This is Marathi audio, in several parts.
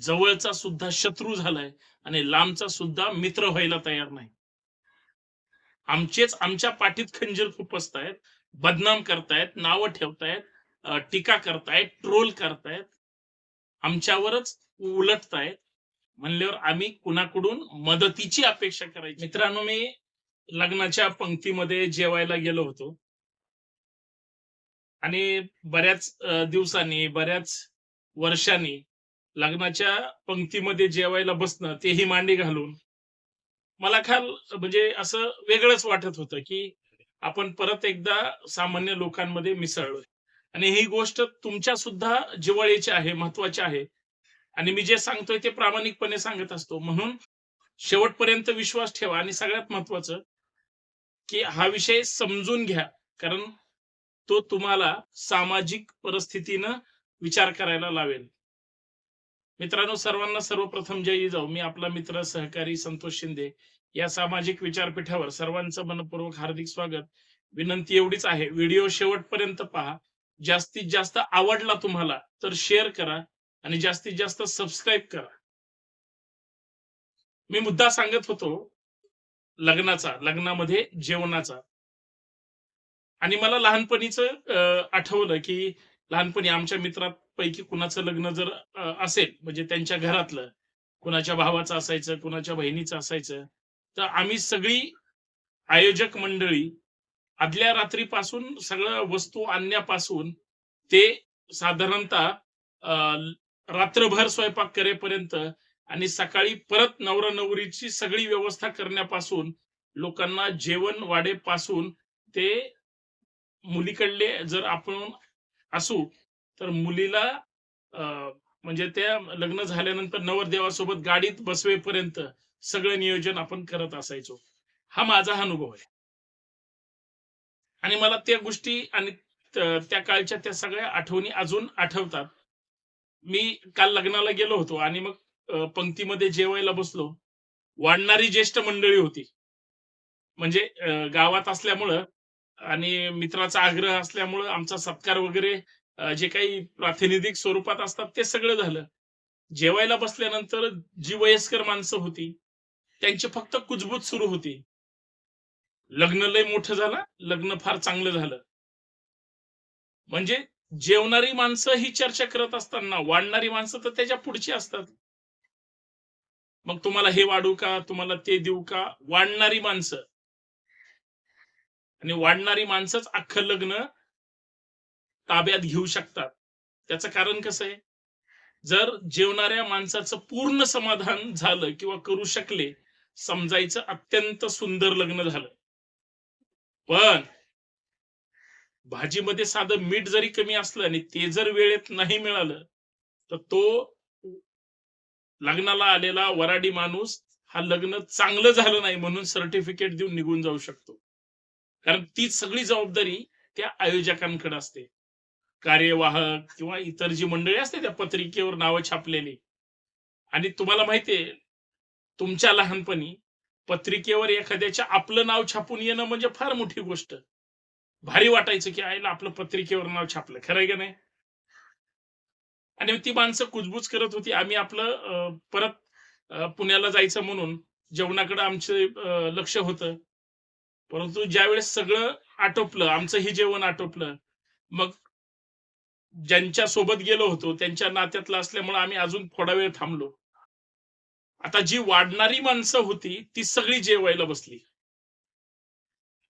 जवळचा सुद्धा शत्रू झालाय आणि लांबचा सुद्धा मित्र व्हायला तयार नाही. आमचेच आमच्या पाठीत खंजीर खुपसतायत बदनाम करतायत नावं ठेवतायत टीका करतायत ट्रोल करतायत आमच्यावरच उलटतायत. म्हणल्यावर आम्ही कुणाकडून मदतीची अपेक्षा करायची? मित्रांनो मी लग्नाच्या पंक्तीमध्ये जेवायला गेलो होतो. आणि बऱ्याच दिवसांनी बऱ्याच वर्षांनी लग्नाच्या पंक्तीमध्ये जेवायला बसणं तेही मांडी घालून. मला खाल म्हणजे असं वेगळंच वाटत होतं की आपण परत एकदा सामान्य लोकांमध्ये मिसळलोय. आणि ही गोष्ट तुमच्या सुद्धा जिव्हाळीची आहे महत्वाची आहे. आणि मी जे सांगतोय ते प्रामाणिकपणे सांगत असतो. म्हणून शेवटपर्यंत विश्वास ठेवा. आणि सगळ्यात महत्वाचं की हा विषय समजून घ्या. कारण तो तुम्हाला सामाजिक परिस्थितीनं विचार करायला लावेल. मित्रांनो सर्वांना सर्वप्रथम जय जाऊ. मी आपला मित्र सहकारी संतोष शिंदे या सामाजिक विचारपीठावर सर्वांचं मनपूर्वक हार्दिक स्वागत. विनंती एवढीच आहे व्हिडिओ शेवटपर्यंत पहा. जास्तीत जास्त आवडला तुम्हाला तर शेअर करा आणि जास्तीत जास्त सबस्क्राईब करा. मी मुद्दा सांगत होतो लग्नाचा लग्नामध्ये जेवणाचा. आणि मला लहानपणीच आठवलं की लहानपणी आमच्या मित्रापैकी कुणाचं लग्न जर असेल म्हणजे त्यांच्या घरातलं कुणाच्या भावाचं असायचं कुणाच्या बहिणीचं असायचं तर आम्ही सगळी आयोजक मंडळी आदल्या रात्रीपासून सगळ्या वस्तू आणण्यापासून ते साधारणतः रात्रभर स्वयंपाक करेपर्यंत आणि सकाळी परत नवरा नवरीची सगळी व्यवस्था करण्यापासून लोकांना जेवण वाढेपासून ते मुलीकडले जर आपण असू तर मुलीला अं, म्हणजे त्या लग्न झाल्यानंतर नवरदेवासोबत गाडीत बसवेपर्यंत सगळं नियोजन आपण करत असायचो. हा माझा अनुभव आहे. आणि मला त्या गोष्टी आणि त्या काळच्या त्या सगळ्या आठवणी अजून आठवतात. मी काल लग्नाला गेलो होतो आणि मग पंक्तीमध्ये जेवायला बसलो. वाढणारी ज्येष्ठ मंडळी होती. म्हणजे गावात असल्यामुळं आणि मित्राचा आग्रह असल्यामुळं आमचा सत्कार वगैरे जे काही प्रातिनिधिक स्वरूपात असतात ते सगळं झालं. जेवायला बसल्यानंतर जी वयस्कर माणसं होती त्यांची फक्त कुजबूज सुरू होती. लग्न लय मोठं झालं लग्न फार चांगलं झालं. म्हणजे जेवणारी माणसं ही चर्चा करत असताना वाढणारी माणसं तर त्याच्या पुढची असतात. मग तुम्हाला हे वाढू का? तुम्हाला ते देऊ का? वाढणारी माणसं. आणि वाढणारी माणसंच अख्खं लग्न ताब्यात घेऊ शकतात. त्याचं कारण कसं आहे? जर जेवणाऱ्या माणसाचं पूर्ण समाधान झालं किंवा करू शकले समजायचं अत्यंत सुंदर लग्न झालं. पण भाजीमध्ये साधं मीठ जरी कमी असलं आणि ते जर वेळेत नाही मिळालं तर तो लग्नाला आलेला वराडी माणूस हा लग्न चांगलं झालं नाही म्हणून सर्टिफिकेट देऊन निघून जाऊ शकतो. कारण ती सगळी जबाबदारी त्या आयोजकांकडे असते. कार्यवाहक किंवा इतर जी मंडळी असते त्या पत्रिकेवर नावं छापलेली. आणि तुम्हाला माहितीये तुमच्या लहानपणी पत्रिकेवर एखाद्याच्या आपलं नाव छापून येणं म्हणजे फार मोठी गोष्ट. भारी वाटायचं की आईला आपलं पत्रिकेवर नाव छापलं. खरंय आहे का नाही? आणि ती माणसं कुजबूज करत होती आम्ही आपलं परत पुण्याला जायचं म्हणून. जेवणाकडे आमचं लक्ष होतं. परंतु ज्यावेळेस सगळं आटोपलं आमचं हे जेवण आटोपलं मग ज्यांच्या सोबत गेलो होतो त्यांच्या नात्यातलं असल्यामुळे आम्ही अजून थोडा वेळ थांबलो. आता जी वाढणारी माणसं होती ती सगळी जेवायला बसली.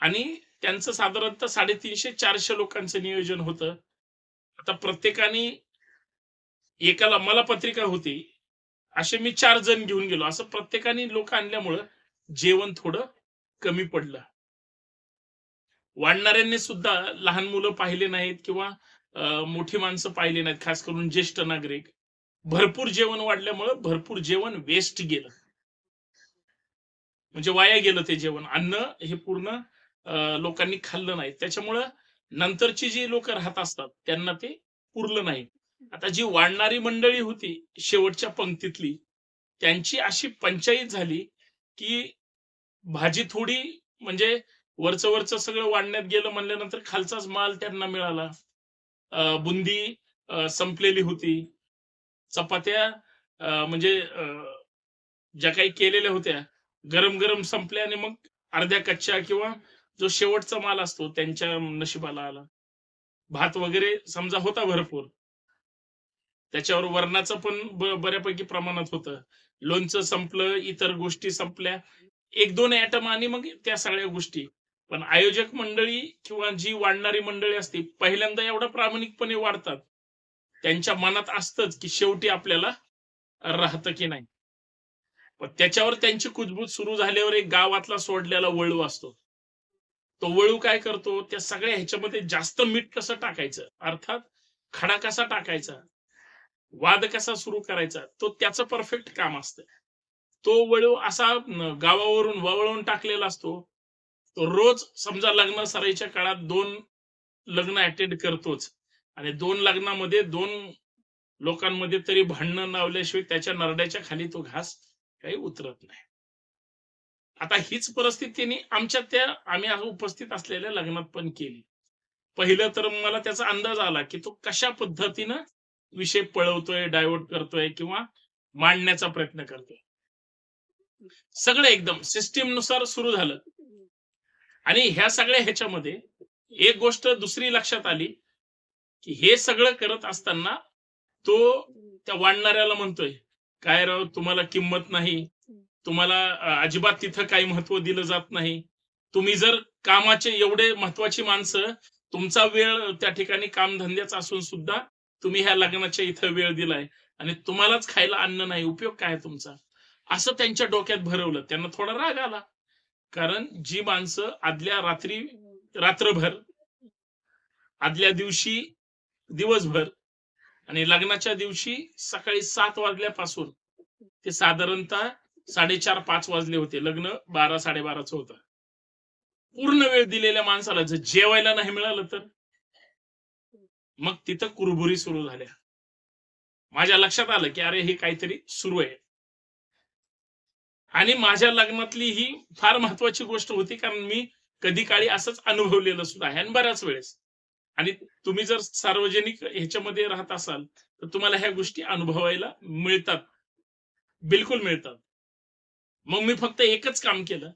आणि त्यांचं साधारणतः साडेतीनशे चारशे लोकांचं नियोजन होतं. आता प्रत्येकाने एकाला मला पत्रिका होती असे मी चार जण घेऊन गेलो. असं प्रत्येकाने लोक आणल्यामुळं जेवण थोडं कमी पडलं. वाढणाऱ्यांनी सुद्धा लहान मुलं पाहिले नाहीत किंवा मोठी माणसं पाहिली नाहीत खास करून ज्येष्ठ नागरिक. भरपूर जेवण वाढल्यामुळं भरपूर जेवण वेस्ट गेलं. म्हणजे वाया गेलं ते जेवण. अन्न हे पूर्ण लोकांनी खाल्लं नाही. त्याच्यामुळं नंतरची जी लोक राहत असतात त्यांना ते पुरलं नाही. आता जी वाढणारी मंडळी होती शेवटच्या पंक्तीतली त्यांची अशी पंचायत झाली की भाजी थोडी म्हणजे वरचं वरचं सगळं वाढण्यात गेलं म्हणल्यानंतर खालचाच माल त्यांना मिळाला. बुंदी संपलेली होती. चपात्या म्हणजे ज्या काही केलेल्या होत्या गरम गरम संपल्या आणि मग अर्ध्या कच्च्या किंवा जो शेवटचा माल असतो त्यांच्या नशिबाला आला. भात वगैरे समजा होता भरपूर. त्याच्यावर वरणाचं पण बऱ्यापैकी प्रमाणात होतं. लोणचं संपलं इतर गोष्टी संपल्या. एक दोन ऍटम आणि मग त्या सगळ्या गोष्टी. पण आयोजक मंडळी किंवा जी वाढणारी मंडळी असते पहिल्यांदा एवढं प्रामाणिकपणे वाढतात. त्यांच्या मनात असतंच की शेवटी आपल्याला राहतं की नाही. पण त्याच्यावर त्यांची कुजबूज सुरू झाल्यावर एक गावातला सोडलेला वळू असतो. तो वळू काय करतो? त्या सगळ्या ह्याच्यामध्ये जास्त मीठ कसं टाकायचं? अर्थात खडा कसा टाकायचा? वाद कसा सुरू करायचा? तो त्याचं परफेक्ट काम असतं. तो वळू असा गावावरून वळवून टाकलेला असतो. रोज समजा लग्न सराईच्या काळात दोन लग्न अटेंड करतोच. आणि दोन लग्नामध्ये दोन लोकांमध्ये तरी भांडणं लावल्याशिवाय त्याच्या नरड्याच्या खाली तो घास काही उतरत नाही. आता हीच परिस्थिती त्यांनी आमच्या त्या आम्ही उपस्थित असलेल्या लग्नात पण केली. पहिलं तर मला त्याचा अंदाज आला की तो कशा पद्धतीनं विषय पळवतोय डायव्हर्ट करतोय किंवा मांडण्याचा प्रयत्न करतोय. सगळं एकदम सिस्टीमनुसार सुरू झालं. आणि ह्या सगळ्या ह्याच्यामध्ये एक गोष्ट दुसरी लक्षात आली की हे सगळं करत असताना तो त्या वाढणाऱ्याला म्हणतोय काय राव तुम्हाला किंमत नाही तुम्हाला अजिबात तिथं काही महत्त्व दिलं जात नाही. तुम्ही जर कामाचे एवढे महत्वाची माणसं तुमचा वेळ त्या ठिकाणी कामधंद्याचा असून सुद्धा तुम्ही ह्या लग्नाच्या इथं वेळ दिलाय आणि तुम्हालाच खायला अन्न नाही उपयोग काय आहे तुमचा? असं त्यांच्या डोक्यात भरवलं. त्यांना थोडा राग आला. कारण जी माणसं आदल्या रात्री रात्रभर आदल्या दिवशी दिवसभर आणि लग्नाच्या दिवशी सकाळी सात वाजल्यापासून ते साधारणतः साडेचार पाच वाजले होते. लग्न बारा साडेबाराचं होतं. पूर्ण वेळ दिलेल्या माणसाला जर जेवायला नाही मिळालं तर? मग तिथं कुरबुरी सुरू झाल्या. माझ्या लक्षात आलं की अरे हे काहीतरी सुरू आहे. आणि माझ्या लग्नातली ही फार महत्वाची गोष्ट होती कारण मी कधी काळी असंच अनुभवलेलं सुद्धा आहे आणि बऱ्याच वेळेस. आणि तुम्ही जर सार्वजनिक ह्याच्यामध्ये राहत असाल तर तुम्हाला ह्या गोष्टी अनुभवायला मिळतात. बिलकुल मिळतात. मग मी फक्त एकच काम केलं.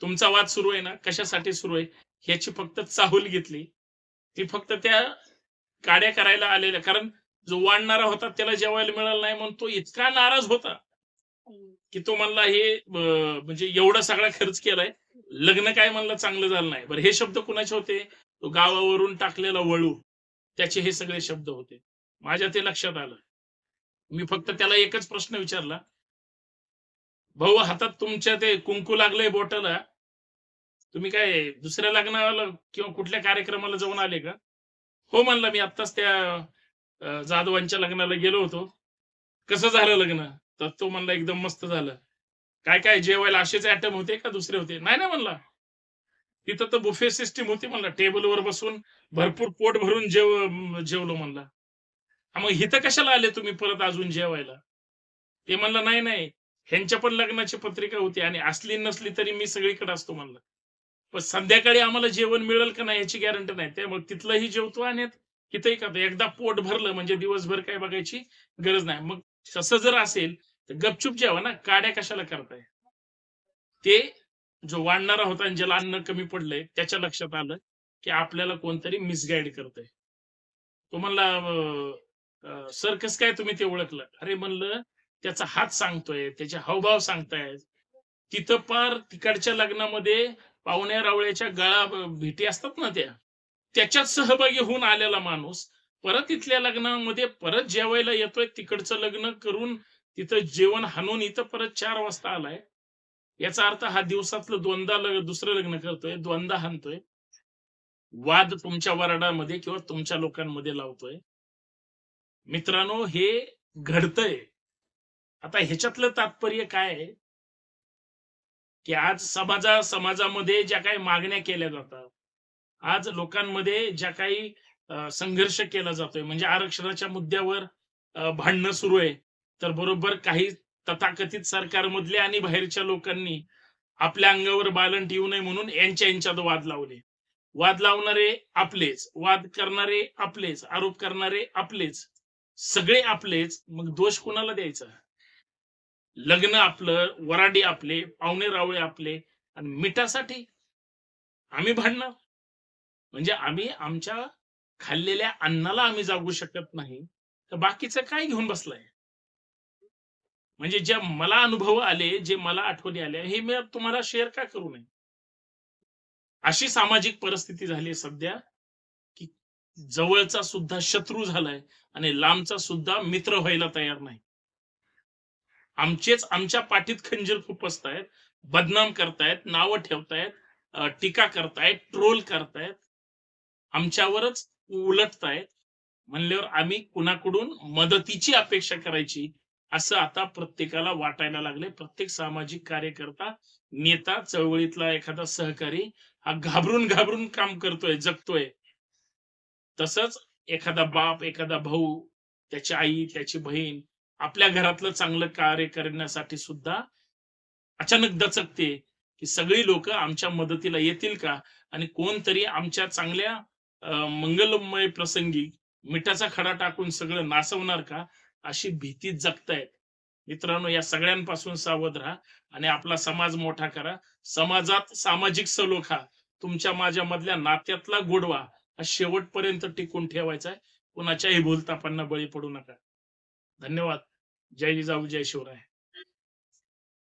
तुमचा वाद सुरू आहे ना कशासाठी सुरू आहे ह्याची फक्त चाहूल घेतली. ती फक्त त्या काड्या करायला आलेल्या कारण जो वाढणारा होता त्याला जेवायला मिळालं नाही म्हणून तो इतका नाराज होता. की तो म्हणला हे म्हणजे एवढा सगळा खर्च केलाय लग्न काय म्हणलं चांगलं झालं नाही. बरं हे शब्द कुणाचे होते? तो गावावरून टाकलेला वळू. त्याचे हे सगळे शब्द होते. माझ्या ते लक्षात आलं. मी फक्त त्याला एकच प्रश्न विचारला. भाऊ हातात तुमच्या ते कुंकू लागलंय बोटाला. तुम्ही काय दुसऱ्या लग्नाला किंवा कुठल्या कार्यक्रमाला जाऊन आले का? हो म्हणला मी आत्ताच त्या जाधवांच्या लग्नाला गेलो होतो. कसं झालं लग्न? तर तो म्हणला एकदम मस्त झालं. काय काय जेवायला असेच ऍटम होते का दुसरे होते? नाही ना म्हणला. तिथं तर बुफे सिस्टीम होती म्हणला. टेबलवर बसून भरपूर पोट भरून जेव जेवलो म्हणला. मग इथं कशाला आले तुम्ही परत अजून जेवायला? ते म्हणलं नाही नाही. ह्यांच्या पण लग्नाची पत्रिका होती आणि असली नसली तरी मी सगळीकडे असतो म्हणलं. पण संध्याकाळी आम्हाला जेवण मिळेल का नाही याची गॅरंटी नाही. त्यामुळे तिथलंही जेवतो आणि तिथंही खातो. एकदा पोट भरलं म्हणजे दिवसभर काय बघायची गरज नाही. मग तसं जर असेल तर गपचूप जेवा ना काड्या कशाला करताय? ते जो वाढणारा होता आणि ज्याला अन्न कमी पडलंय त्याच्या लक्षात आलं की आपल्याला कोणतरी मिसगाईड करतय. तो म्हणला सर कस काय तुम्ही ते ओळखलं? अरे म्हणलं त्याचा हात सांगतोय त्याचे हावभाव सांगतायत. तिथं पार तिकडच्या लग्नामध्ये पाहुण्या रावळ्याच्या गळा भेटी असतात ना त्या त्याच्यात सहभागी होऊन आलेला माणूस परत इथल्या लग्नामध्ये परत जेवायला येतोय तिकडचं लग्न करून तिथं जेवण हाणून इथं परत चार वाजता आलाय. याचा अर्थ हा दिवसातलं दोनदा लग- दुसरं लग्न करतोय दोनदा हाणतोय. वाद तुमच्या वरडामध्ये किंवा तुमच्या लोकांमध्ये लावतोय. मित्रांनो हे घडतंय. आता ह्याच्यातलं तात्पर्य काय आहे? की आज समाजा समाजामध्ये ज्या काही मागण्या केल्या जातात आज लोकांमध्ये ज्या काही संघर्ष केला जातोय. म्हणजे आरक्षणाच्या मुद्द्यावर भांडणं सुरू आहे. तर बरोबर काही तथाकथित सरकारमधले आणि बाहेरच्या लोकांनी आपल्या अंगावर बालंट येऊ नये म्हणून यांच्या यांच्यात वाद लावले. वाद लावणारे आपलेच वाद करणारे आपलेच आरोप करणारे आपलेच सगळे आपलेच मग दोष कोणाला द्यायचा? लग्न आपलं वराडी आपले पाहुणे रावळे आपले आणि मिठासाठी आम्ही भांडणार म्हणजे आम्ही आमच्या खाल्लेल्या अन्नाला आम्ही जागू शकत नाही तर बाकीचं काय घेऊन बसलाय? म्हणजे ज्या मला अनुभव आले जे मला आठवणी आल्या हे मी तुम्हाला शेअर का करू नये? अशी सामाजिक परिस्थिती झाली आहे सध्या की जवळचा सुद्धा शत्रू झालाय आणि लांबचा सुद्धा मित्र व्हायला तयार नाही. आमचेच आमच्या पाठीत खंजीर खुपसतायत बदनाम करतायत नावं ठेवतायत टीका करतायत ट्रोल करतायत. आमच्यावरच उलटतायत. म्हणल्यावर आम्ही कुणाकडून मदतीची अपेक्षा करायची असं आता प्रत्येकाला वाटायला लागले प्रत्येक सामाजिक कार्यकर्ता नेता चळवळीतला एखादा सहकारी हा घाबरून घाबरून काम करतोय जगतोय. तसंच एखादा बाप एखादा भाऊ त्याची आई त्याची बहीण आपल्या घरातलं चांगलं कार्य करण्यासाठी सुद्धा अचानक दचकते की सगळी लोक आमच्या मदतीला येतील का? आणि कोणतरी आमच्या चांगल्या मंगलमय प्रसंगी मिठाचा खडा टाकून सगळं नासवणार का? अशी भीती जगतायत. मित्रांनो या सगळ्यांपासून सावध राहा आणि आपला समाज मोठा करा. समाजात सामाजिक सलोखा तुमच्या माझ्या मधल्या नात्यातला गोडवा हा शेवटपर्यंत टिकून ठेवायचा आहे. कुणाच्याही भूलतापांना बळी पडू नका. धन्यवाद. जय जिजाऊ जय शिवराय.